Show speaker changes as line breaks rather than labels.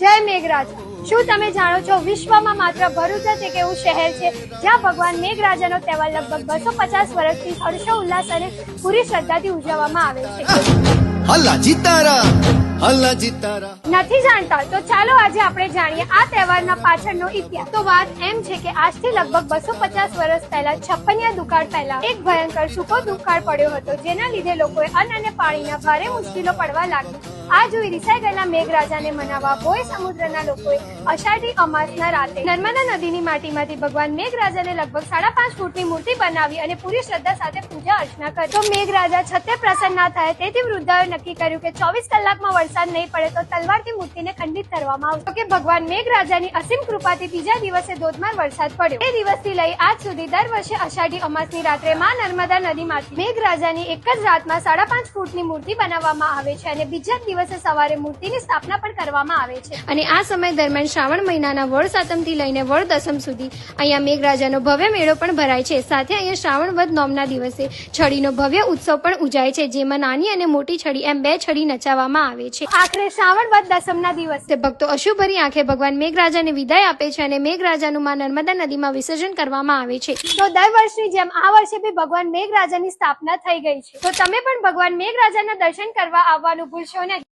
જય મેઘરાજ. શું તમે જાણો છો વિશ્વમાં માત્ર ભરૂચ જ એક એવું શહેર છે જ્યાં ભગવાન મેઘરાજાનો તહેવાર લગભગ બસો પચાસ વર્ષથી હર્ષો ઉલ્લાસ અને પૂરી શ્રદ્ધાથી ઉજવવામાં આવે છે. નથી જાણતા? તો ચાલો આજે આપણે જાણીએ આ તહેવારના પાછળનો ઇતિહાસ. તો વાત એમ છે કે આજથી લગભગ બસો પચાસ વર્ષ પહેલા છપ્પનિયા દુકાળ પહેલા એક ભયંકર સૂકો દુકાળ પડ્યો હતો જેના લીધે લોકોએ અન્ન અને પાણીના ભારે મુશ્કેલો પડવા લાગી. આ જોઈ રિસાઈ ગયેલા મેઘરાજાને મનાવવા બોય સમુદ્રના લોકોએ અષાઢી અમાસના રાતે નર્મદા નદીની માટીમાંથી ભગવાન મેઘરાજાને લગભગ સાડા પાંચ ફૂટની મૂર્તિ બનાવી અને પૂરી શ્રદ્ધા સાથે પૂજા અર્ચના કરી. તો મેઘરાજા છતે પ્રસન્ન ના થાય તેથી વૃદ્ધાઓએ નક્કી કર્યું કે ચોવીસ કલાકમાં વરસાદ નહીં પડે તો તલવારથી મૂર્તિને ખંડિત કરવામાં આવશે. કે ભગવાન મેઘરાજાની અસીમ કૃપાથી બીજા દિવસે ધોધમાર વરસાદ પડ્યો. એ દિવસથી લઈ આજ સુધી દર વર્ષે અષાઢી અમાસની રાત્રે માં નર્મદા નદીમાંથી મેઘરાજાની એક જ રાતમાં સાડા પાંચ ફૂટની મૂર્તિ બનાવવામાં આવે છે અને બીજા જ દિવસે સવારે મૂર્તિની સ્થાપના પણ કરવામાં આવે છે. અને આ સમય દરમિયાન શ્રાવણ મહિનાના વડ સાતમથી લઈને વડ દસમ સુધી અહીંયા મેઘરાજાનો ભવ્ય મેળો પણ ભરાય છે. સાથે અહીંયા શ્રાવણ વદ નોમના દિવસે છડીનો ભવ્ય ઉત્સવ પણ ઉજાય છે જેમાં નાની અને મોટી છડી એમ બે છડી નચાવવામાં આવે છે. આખરે શ્રાવણ વદ દસમના દિવસે ભક્તો અશુભરી આંખે ભગવાન મેઘરાજાને વિદાય આપે છે અને મેઘરાજાનું માં નર્મદા નદીમાં વિસર્જન કરવામાં આવે છે. તો દર વર્ષની જેમ આ વર્ષે બી ભગવાન મેઘરાજાની સ્થાપના થઈ ગઈ છે. તો તમે પણ ભગવાન મેઘરાજાના દર્શન કરવા આવવાનું ભૂલશો નહીં.